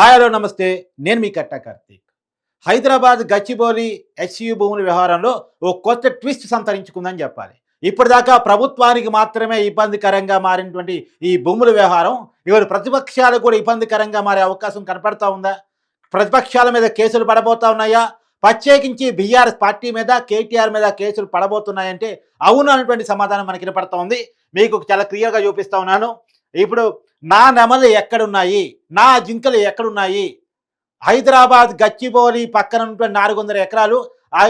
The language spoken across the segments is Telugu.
హాయ్ హలో నమస్తే. నేను మీ కట్టా కార్తీక్. హైదరాబాద్ గచ్చిబౌలి హెచ్యు భూముల వ్యవహారంలో ఓ కొత్త ట్విస్ట్ సంతరించుకుందని చెప్పాలి. ఇప్పటిదాకా ప్రభుత్వానికి మాత్రమే ఇబ్బందికరంగా మారినటువంటి ఈ భూముల వ్యవహారం ఇవాళ ప్రతిపక్షాలు కూడా ఇబ్బందికరంగా మారే అవకాశం కనపడతా ఉందా? ప్రతిపక్షాల మీద కేసులు పడబోతా ఉన్నాయా? ప్రత్యేకించి బీఆర్ఎస్ పార్టీ మీద కేటీఆర్ మీద కేసులు పడబోతున్నాయంటే అవును అనేటువంటి సమాధానం మనకి వినపడతా ఉంది. మీకు చాలా క్లియర్గా చూపిస్తా ఉన్నాను. ఇప్పుడు నా నెమలు ఎక్కడున్నాయి? నా జింకలు ఎక్కడున్నాయి? హైదరాబాద్ గచ్చిబౌలి పక్కన ఉన్నటువంటి నాలుగు వందల ఎకరాలు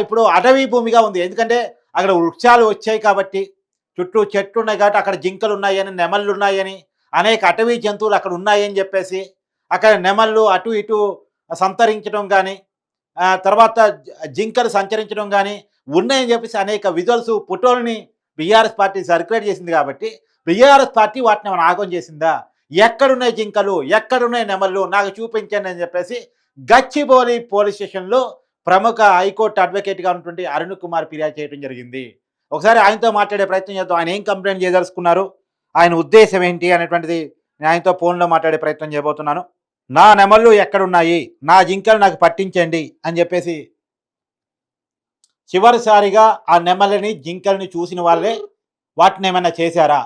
ఇప్పుడు అటవీ భూమిగా ఉంది. ఎందుకంటే అక్కడ వృక్షాలు వచ్చాయి కాబట్టి చుట్టూ చెట్లు ఉన్నాయి కాబట్టి అక్కడ జింకలు ఉన్నాయని నెమళ్ళు ఉన్నాయని అనేక అటవీ జంతువులు అక్కడ ఉన్నాయని చెప్పేసి అక్కడ నెమళ్ళు అటు ఇటు సంతరించడం కానీ తర్వాత జింకలు సంచరించడం కానీ ఉన్నాయని చెప్పేసి అనేక విజువల్స్ ఫోటోలని బీఆర్ఎస్ పార్టీ సర్క్యులేట్ చేసింది కాబట్టి బీఆర్ఎస్ పార్టీ వాటిని ఏమైనా ఆగం చేసిందా? ఎక్కడున్నాయి జింకలు? ఎక్కడున్నాయి నెమళ్ళు? నాకు చూపించండి అని చెప్పేసి గచ్చిబౌలి పోలీస్ స్టేషన్లో ప్రముఖ హైకోర్టు అడ్వకేట్గా ఉన్నటువంటి అరుణ్ కుమార్ ఫిర్యాదు చేయడం జరిగింది. ఒకసారి ఆయనతో మాట్లాడే ప్రయత్నం చేద్దాం. ఆయన ఏం కంప్లైంట్ చేయదలుచుకున్నారు? ఆయన ఉద్దేశం ఏంటి అనేటువంటిది నేను ఆయనతో ఫోన్లో మాట్లాడే ప్రయత్నం చేయబోతున్నాను. నా నెమళ్ళు ఎక్కడున్నాయి? నా జింకలు నాకు పట్టించండి అని చెప్పేసి చివరిసారిగా ఆ నెమలని జింకల్ని చూసిన వాళ్ళే వాటిని ఏమైనా చేశారా?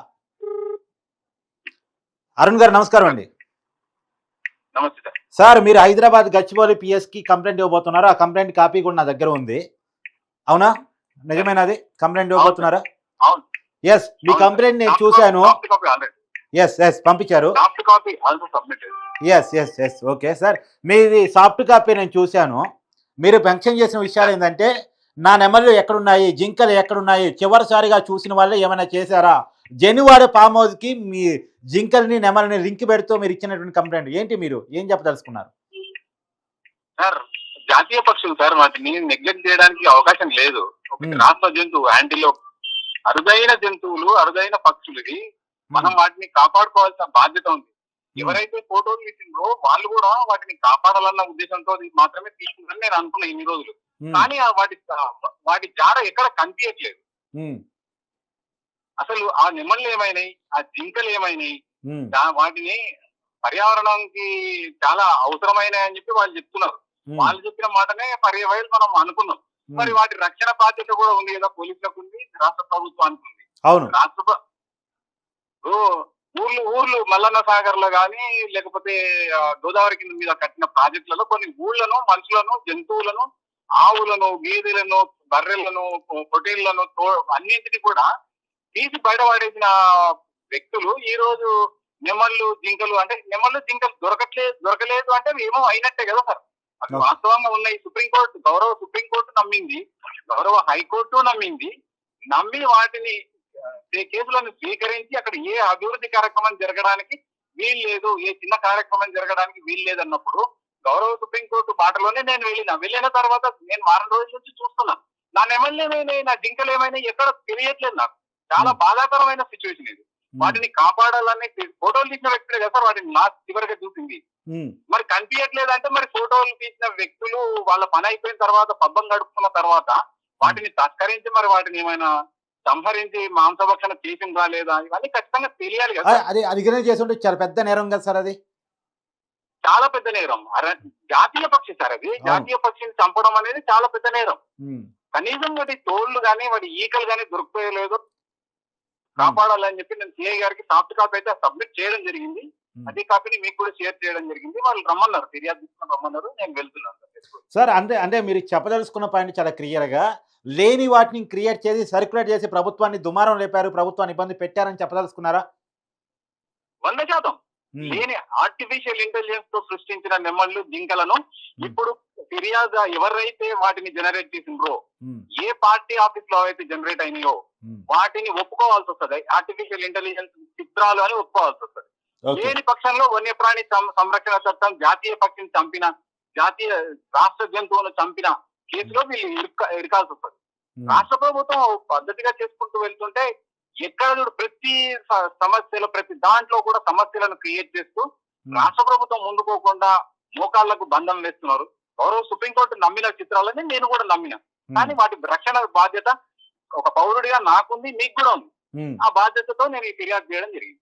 అరుణ్ గారు నమస్కారం అండి. నమస్తే సార్. మీరు హైదరాబాద్ గచ్చిబౌలి పిఎస్కి కంప్లైంట్ ఇవ్వబోతున్నారు? ఆ కంప్లైంట్ కాపీ కూడా నా దగ్గర ఉంది. అవునా? నిజమేనది? కంప్లైంట్ ఇవ్వబోతున్నారా? అవును. ఎస్ మీ కంప్లైంట్ నేను చూశాను. ఎస్ ఎస్ పంపించారు. Yes yes yes okay sir. మీది సాఫ్ట్ కాపీ నేను చూశాను. మీరు మెన్షన్ చేసిన విషయాలు ఏంటంటే నా నెమళ్ళు ఎక్కడున్నాయి? జింకలు ఎక్కడున్నాయి? చివరిసారిగా చూసిన వాళ్ళే ఏమైనా చేశారా? జెనువాడ ఫామ్ హౌస్కి మీ జింకల్ని నెమలని లింక్ పెడుతూ మీరు ఇచ్చినటువంటి కంప్లైంట్. ఏంటి మీరు? ఏం చెప్పదలుచుకున్నారు? సార్ జాతీయ పక్షులు సార్ వాటిని నెగ్లెక్ట్ చేయడానికి అవకాశం లేదు. రాష్ట్ర జంతువు యాంటీలో అరుదైన జంతువులు అరుదైన పక్షులు ఇవి. మనం వాటిని కాపాడుకోవాల్సిన బాధ్యత ఉంది. ఎవరైతే ఫోటోలు తీసిండ్రో వాళ్ళు కూడా వాటిని కాపాడాలన్న ఉద్దేశంతో మాత్రమే తీసుకుందని నేను అనుకున్నా ఇన్ని రోజులు. కానీ వాటి వాటి జాడ ఎక్కడ కనిపించట్లేదు. అసలు ఆ నెమళ్ళు ఏమైనాయి? ఆ జింకలు ఏమైనాయి? వాటిని పర్యావరణానికి చాలా అవసరమైన అని చెప్పి వాళ్ళు చెప్తున్నారు. వాళ్ళు చెప్పిన మాటనే పర్యవైలు మనం అనుకున్నాం. మరి వాటి రక్షణ బాధ్యత కూడా ఉంది కదా పోలీసులకు ఉంది రాష్ట్ర ప్రభుత్వానికి ఉంది. రాష్ట్ర ఊర్లు ఊర్లు మల్లన్న సాగర్లో గాని లేకపోతే గోదావరి కింద మీద కట్టిన ప్రాజెక్టులలో కొన్ని ఊళ్ళను మనుషులను జంతువులను ఆవులను గేదెలను బర్రెలను పొ- పొట్టేళ్ళను తో- అన్నింటినీ కూడా తీసి బయటపడేసిన వ్యక్తులు ఈ రోజు నెమళ్ళు జింకలు అంటే నెమళ్ళు జింకలు దొరకట్లేదు దొరకలేదు అంటే ఏమో అయినట్టే కదా సార్. అవి Okay. వాస్తవంగా ఉన్నాయి సుప్రీంకోర్టు గౌరవ సుప్రీంకోర్టు నమ్మింది గౌరవ హైకోర్టు నమ్మింది నమ్మి వాటిని కేసులను స్వీకరించి అక్కడ ఏ అభివృద్ధి కార్యక్రమం జరగడానికి వీలు లేదు ఏ చిన్న కార్యక్రమం జరగడానికి వీలు లేదన్నప్పుడు గౌరవ సుప్రీంకోర్టు బాటలోనే నేను వెళ్ళిన. వెళ్ళిన తర్వాత నేను వారం రోజుల నుంచి చూస్తున్నా. నా నెమళ్ళు ఏమైనాయి నా జింకలు ఏమైనాయి ఎక్కడ తెలియట్లేదు నాకు. చాలా Hmm. బాధాకరమైన సిచ్యువేషన్ ఇది. ఉమ్, వాటిని కాపాడాలని ఫోటోలు తీసిన వ్యక్తులే కదా సార్ వాటిని లాస్ట్ చివరిగా చూసింది. ఉమ్, మరి కనిపించట్లేదు అంటే మరి ఫోటోలు తీసిన వ్యక్తులు వాళ్ళ పని అయిపోయిన తర్వాత పబ్బం గడుపుకున్న తర్వాత వాటిని తస్కరించి మరి వాటిని ఏమైనా సంహరించి మాంసభక్షణ చేసిందా లేదా ఇవన్నీ ఖచ్చితంగా తెలియాలి కదా అది గిన చేస్తుంటే చాలా పెద్ద నేరం కదా సార్ అది? చాలా పెద్ద నేరం. అర- జాతీయ పక్షి సార్ అది. జాతీయ పక్షిని చంపడం అనేది చాలా పెద్ద నేరం. కనీసం వాటి తోళ్ళు కానీ వాటి ఈకలు కానీ దొరికిపోయలేదు కాపాడాలని చెప్పి నేను సిఐ గారికి సాఫ్ట్ కాపీ అయితే సబ్మిట్ చేయడం జరిగింది. అదే కాపీని మీకు కూడా షేర్ చేయడం జరిగింది. వాళ్ళు రమ్మన్నారు. ఫిర్యాదు తీసుకొని రమ్మన్నారు. నేను వెళ్తున్నాను. సార్. అంటే అంటే మీరు చెప్పదలుచుకున్న పాయింట్ చాలా క్లియర్గా లేని వాటిని క్రియేట్ చేసి సర్క్యులేట్ చేసి ప్రభుత్వాన్ని దుమారం లేపారు ప్రభుత్వాన్ని ఇబ్బంది పెట్టారని చెప్పదలుచుకున్నారా? వంద శాతం. లేని ఆర్టిఫిషియల్ ఇంటెలిజెన్స్తో సృష్టించిన నెమ్మళ్ళు జింకలను ఇప్పుడు ఫిర్యాదు ఎవరైతే వాటిని జనరేట్ చేసిండ్రో ఏ పార్టీ ఆఫీస్లో అయితే జనరేట్ అయినాయో వాటిని ఒప్పుకోవాల్సి వస్తుంది. ఆర్టిఫిషియల్ ఇంటెలిజెన్స్ చిత్రాలు అని ఒప్పుకోవాల్సి వస్తుంది. లేని పక్షంలో వన్యప్రాణి సంరక్షణ చట్టం జాతీయ పక్షిని చంపిన జాతీయ రాష్ట్ర జంతువును చంపిన కేసులో వీళ్ళు ఇరుక్క ఇరకాల్సి వస్తుంది. రాష్ట్ర ప్రభుత్వం పద్ధతిగా చేసుకుంటూ వెళ్తుంటే ఎక్కడ చూడు ప్రతి సమస్యలు ప్రతి దాంట్లో కూడా సమస్యలను క్రియేట్ చేస్తూ రాష్ట్ర ప్రభుత్వం ముందుకోకుండా మోకాళ్ళకు బంధం వేస్తున్నారు. గౌరవ సుప్రీంకోర్టు నమ్మిన చిత్రాలని నేను కూడా నమ్మిన. కానీ వాటి రక్షణ బాధ్యత ఒక పౌరుడిగా నాకుంది మీకు కూడా ఉంది. ఆ బాధ్యతతో నేను ఈ ఫిర్యాదు చేయడం జరిగింది.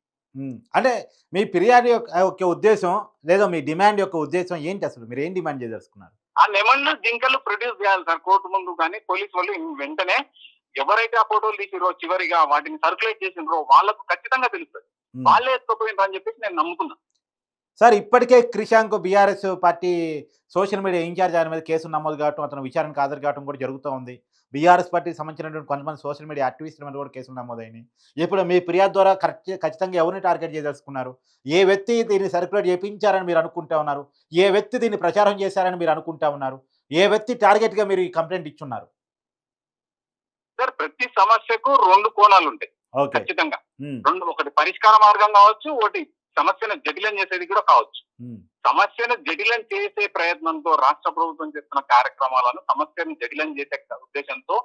అంటే మీ ఫిర్యాదు యొక్క ఉద్దేశం లేదా మీ డిమాండ్ యొక్క ఉద్దేశం ఏంటి అసలు? మీరు ఏం డిమాండ్ చేయదలుచుకున్నారు ఆ నెమళ్ళు జింకలు ప్రొడ్యూస్ చేయాలి సార్ కోర్టు ముందు కానీ పోలీస్ వాళ్ళు వెంటనే ఎవరైతే ఆ ఫోటోలు తీసిరో చివరిగా వాటిని సర్క్యులేట్ చేసినరో వాళ్ళకు ఖచ్చితంగా తెలుస్తుంది. వాళ్ళే ఎత్తుకుపోయినారు అని చెప్పేసి నేను నమ్ముతున్నా. సార్ ఇప్పటికే Krishank BRS party social media incharge ఆయన మీద కేసు నమోదు కావటం అతను విచారణకు హాజరు కావడం కూడా జరుగుతూ ఉంది. బీఆర్ఎస్ పార్టీకి సంబంధించినటువంటి కొంతమంది సోషల్ మీడియా యాక్టివిస్టుల మీద కూడా కేసులు నమోదైనాయి. ఇప్పుడు మీ ఫిర్యాదు ద్వారా కరెక్ట్ ఖచ్చితంగా ఎవరిని టార్గెట్ చేయదలుచుకున్నారు? ఏ వ్యక్తి దీన్ని సర్క్యులేట్ చేయించారని మీరు అనుకుంటా ఉన్నారు? ఏ వ్యక్తి దీన్ని ప్రచారం చేశారని మీరు అనుకుంటా ఉన్నారు? ఏ వ్యక్తి టార్గెట్గా మీరు ఈ కంప్లైంట్ ఇచ్చున్నారు? సార్ ప్రతి సమస్యకు రెండు కోణాలు ఉంటాయి ఓకే. ఖచ్చితంగా. రెండు ఒకటి పరిష్కార మార్గం కావచ్చు ఒకటి సమస్యను జటిలం చేసేది కూడా కావచ్చు. సమస్యను జటిలం చేసే ప్రయత్నంతో రాష్ట్ర ప్రభుత్వం చేస్తున్న కార్యక్రమాలను సమస్యను జటిలం చేసే ఉద్దేశంతో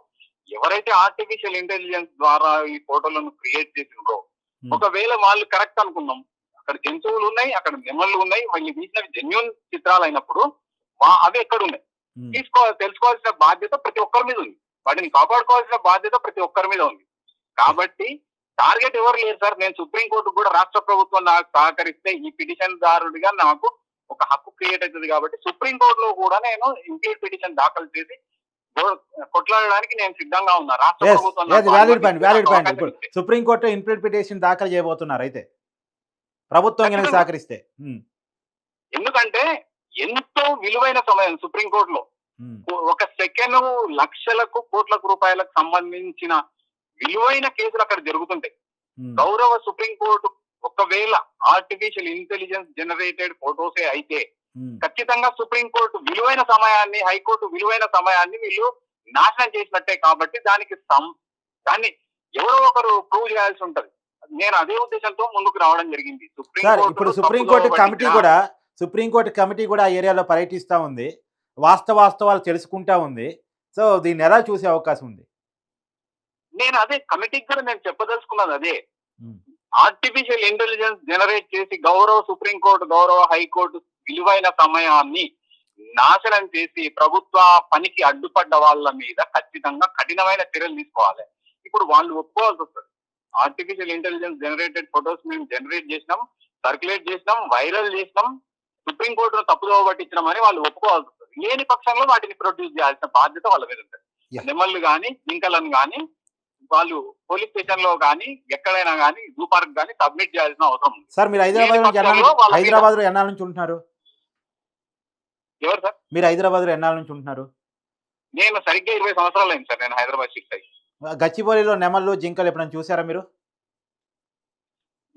ఎవరైతే ఆర్టిఫిషియల్ ఇంటెలిజెన్స్ ద్వారా ఈ ఫోటోలను క్రియేట్ చేసిండ్రో ఒకవేళ వాళ్ళు కరెక్ట్ అనుకుందాం అక్కడ జంతువులు ఉన్నాయి అక్కడ నెమళ్ళు ఉన్నాయి వాళ్ళు తీసినవి జెన్యున్ చిత్రాలు అయినప్పుడు అవి ఎక్కడ ఉన్నాయి తీసుకో తెలుసుకోవాల్సిన బాధ్యత ప్రతి ఒక్కరి మీద ఉంది. వాటిని కాపాడుకోవాల్సిన బాధ్యత ప్రతి ఒక్కరి మీద ఉంది. కాబట్టి టార్గెట్ ఎవరు లేరు సార్. నేను సుప్రీంకోర్టు కూడా రాష్ట్ర ప్రభుత్వం నాకు సహకరిస్తే ఈ పిటిషన్ దారుడిగా నాకు ఒక హక్కు క్రియేట్ అవుతుంది కాబట్టి సుప్రీంకోర్టులో కూడా నేను ఇంప్లీట్ పిటిషన్ దాఖలు చేసి కొట్లాడడానికి నేను సిద్ధంగా ఉన్నా. రాష్ట్ర ప్రభుత్వం. సుప్రీంకోర్టు ఇంప్లిమెంటేషన్ దాఖలు చేయబోతున్నారు అయితే. ప్రభుత్వం కనుక. సహకరిస్తే. ఉమ్, ఎందుకంటే ఎంతో విలువైన సమయం సుప్రీంకోర్టులో. ఉమ్, ఒక సెకండ్ లక్షలకు కోట్లకు రూపాయలకు సంబంధించిన విలువైన కేసులు అక్కడ జరుగుతుంటాయి. గౌరవ సుప్రీంకోర్టు ఒకవేళ ఆర్టిఫిషియల్ ఇంటెలిజెన్స్ జనరేటెడ్ ఫోటోసే అయితే ఖచ్చితంగా సుప్రీంకోర్టు విలువైన సమయాన్ని హైకోర్టు విలువైన సమయాన్ని వీళ్ళు నాశనం చేసినట్టే కాబట్టి దానికి సం- దాన్ని ఎవరో ఒకరు ప్రూవ్ చేయాల్సి ఉంటది. నేను అదే ఉద్దేశంతో ముందుకు రావడం జరిగింది. సార్ సుప్రీంకోర్టులో ఇప్పుడు సుప్రీంకోర్టు కమిటీ కూడా సుప్రీంకోర్టు కమిటీ కూడా ఆ ఏరియాలో పర్యటిస్తూ ఉంది. వాస్తవాస్తవాలు తెలుసుకుంటా ఉంది. సో దీన్ని ఎలా చూసే అవకాశం ఉంది? నేను అదే కమిటీకి కూడా నేను చెప్పదలుచుకున్నది అదే. ఆర్టిఫిషియల్ ఇంటెలిజెన్స్ జనరేట్ చేసి గౌరవ సుప్రీంకోర్టు గౌరవ హైకోర్టు విలువైన సమయాన్ని నాశనం చేసి ప్రభుత్వ పనికి అడ్డుపడ్డ వాళ్ళ మీద ఖచ్చితంగా కఠినమైన చర్యలు తీసుకోవాలి. ఇప్పుడు వాళ్ళు ఒప్పుకోవాల్సి వస్తుంది. ఆర్టిఫిషియల్ ఇంటెలిజెన్స్ జనరేటెడ్ ఫొటోస్ మేము జనరేట్ చేసినాం సర్క్యులేట్ చేసినాం వైరల్ చేసినాం సుప్రీంకోర్టును తప్పుదోవ పట్టించడం అని వాళ్ళు ఒప్పుకోవాల్సి వస్తుంది. లేని పక్షంలో వాటిని ప్రొడ్యూస్ చేయాల్సిన బాధ్యత వాళ్ళ మీద ఉంటుంది. నెమళ్ళు కానీ జింకలను కానీ వాళ్ళు పోలీస్ స్టేషన్లో కానీ ఎక్కడైనా కానీ జూ పార్క్ కానీ సబ్మిట్ చేయాల్సిన అవసరం ఉంది. సార్ మీరు హైదరాబాద్ మీద- హైదరాబాద్లో ఎన్నాళ్ళ నుంచి ఉంటున్నారు? ఎవరు సార్? మీరు హైదరాబాద్లో ఎన్నాళ్ళ నుంచి ఉంటున్నారు? నేను సరిగ్గా ఇరవై సంవత్సరాలు అయింది సార్ నేను హైదరాబాద్ షిఫ్ట్ అయ్యి. గచ్చిబౌలిలో నెమళ్ళు జింకలు ఎప్పుడైనా చూసారా మీరు?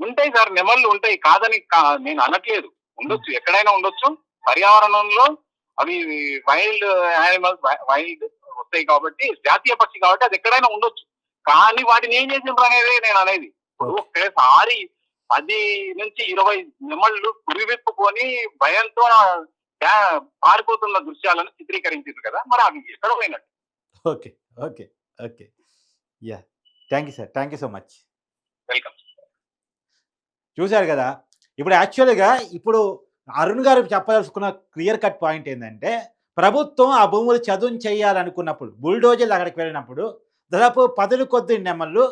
ఉంటాయి సార్ నెమళ్ళు ఉంటాయి. కాదని నేను అనట్లేదు. ఉండొచ్చు ఎక్కడైనా ఉండొచ్చు. పర్యావరణంలో అవి వైల్డ్ యానిమల్స్ వైల్డ్ వస్తాయి కాబట్టి జాతీయ పక్షి కాబట్టి అది ఎక్కడైనా ఉండొచ్చు. కానీ వాటిని ఏం చేసిండ్రు అనేది నేను అనేది ఒకేసారి పది నుంచి ఇరవై నెమళ్ళు గురివిప్పుకొని భయంతో పారిపోతున్న దృశ్యాలను చిత్రీకరించారు కదా మరి అవి ఎక్కడ పోయినట్టు? Okay okay okay. Yeah thank you sir thank you so much. Welcome. చూశారు కదా ఇప్పుడు యాక్చువల్గా ఇప్పుడు అరుణ్ గారు చెప్పదలుచుకున్న క్లియర్ కట్ పాయింట్ ఏంటంటే ప్రభుత్వం ఆ భూములు చదును చేయాలనుకున్నప్పుడు బుల్డోజర్లు అక్కడికి వెళ్ళినప్పుడు దాదాపు పదులు కొద్ది నెమళ్ళు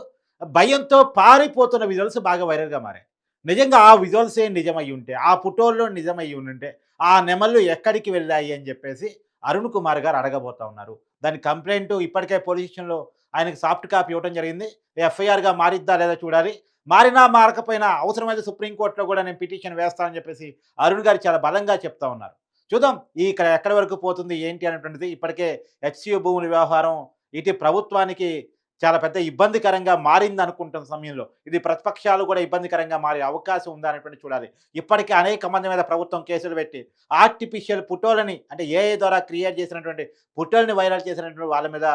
భయంతో పారిపోతున్న విజువల్స్ బాగా వైరల్గా మారాయి. నిజంగా ఆ విజువల్సే నిజమై ఉంటే ఆ ఫోటోల్లో నిజమై ఉంటే ఆ నెమళ్ళు ఎక్కడికి వెళ్ళాయి అని చెప్పేసి అరుణ్ కుమార్ గారు అడగబోతా ఉన్నారు. దాని కంప్లైంట్ ఇప్పటికే పోలీస్ స్టేషన్లో ఆయనకు సాఫ్ట్ కాపీ ఇవ్వడం జరిగింది. ఎఫ్ఐఆర్గా మారిద్దా లేదా చూడాలి. మారినా మారకపోయినా అవసరమైతే సుప్రీంకోర్టులో కూడా నేను పిటిషన్ వేస్తానని చెప్పేసి అరుణ్ గారు చాలా బలంగా చెప్తా ఉన్నారు. చూద్దాం ఈ ఇక్కడ ఎక్కడి వరకు పోతుంది ఏంటి అనేటువంటిది ఇప్పటికే హెచ్సియు భూముల వ్యవహారం ఇటు ప్రభుత్వానికి చాలా పెద్ద ఇబ్బందికరంగా మారింది అనుకుంటున్న సమయంలో ఇది ప్రతిపక్షాలు కూడా ఇబ్బందికరంగా మారే అవకాశం ఉందా అనేటువంటి చూడాలి. ఇప్పటికే అనేక మంది మీద ప్రభుత్వం కేసులు పెట్టి ఆర్టిఫిషియల్ పుటోలని అంటే ఏఐ ద్వారా క్రియేట్ చేసినటువంటి పుటోల్ని వైరల్ చేసినటువంటి వాళ్ళ మీద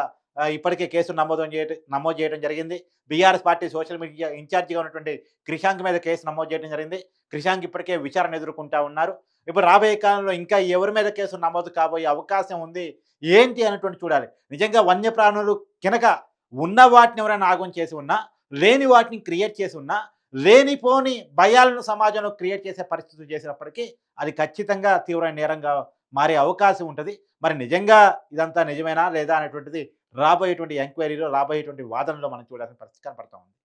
ఇప్పటికే కేసు నమోదు చేయడం నమోదు చేయడం జరిగింది. బీఆర్ఎస్ పార్టీ సోషల్ మీడియా ఇన్ఛార్జిగా ఉన్నటువంటి క్రిషాంక్ మీద కేసు నమోదు చేయడం జరిగింది. క్రిషాంక్ ఇప్పటికే విచారణ ఎదుర్కొంటా ఉన్నారు. ఇప్పుడు రాబోయే కాలంలో ఇంకా ఎవరి మీద కేసు నమోదు కాబోయే అవకాశం ఉంది? ఏంటి అనేటువంటి చూడాలి. నిజంగా వన్యప్రాణులు కనుక ఉన్న వాటిని ఎవరైనా ఆగం చేసి ఉన్నా లేని వాటిని క్రియేట్ చేసి ఉన్నా లేనిపోని భయాలను సమాజంలో క్రియేట్ చేసే పరిస్థితులు చేసినప్పటికీ అది ఖచ్చితంగా తీవ్రమైన నేరంగా మారే అవకాశం ఉంటుంది. మరి నిజంగా ఇదంతా నిజమేనా లేదా అనేటువంటిది రాబోయేటువంటి ఎంక్వైరీలో రాబోయేటువంటి వాదనలో మనం చూడాల్సిన పరిస్థితి కనపడతా ఉంది.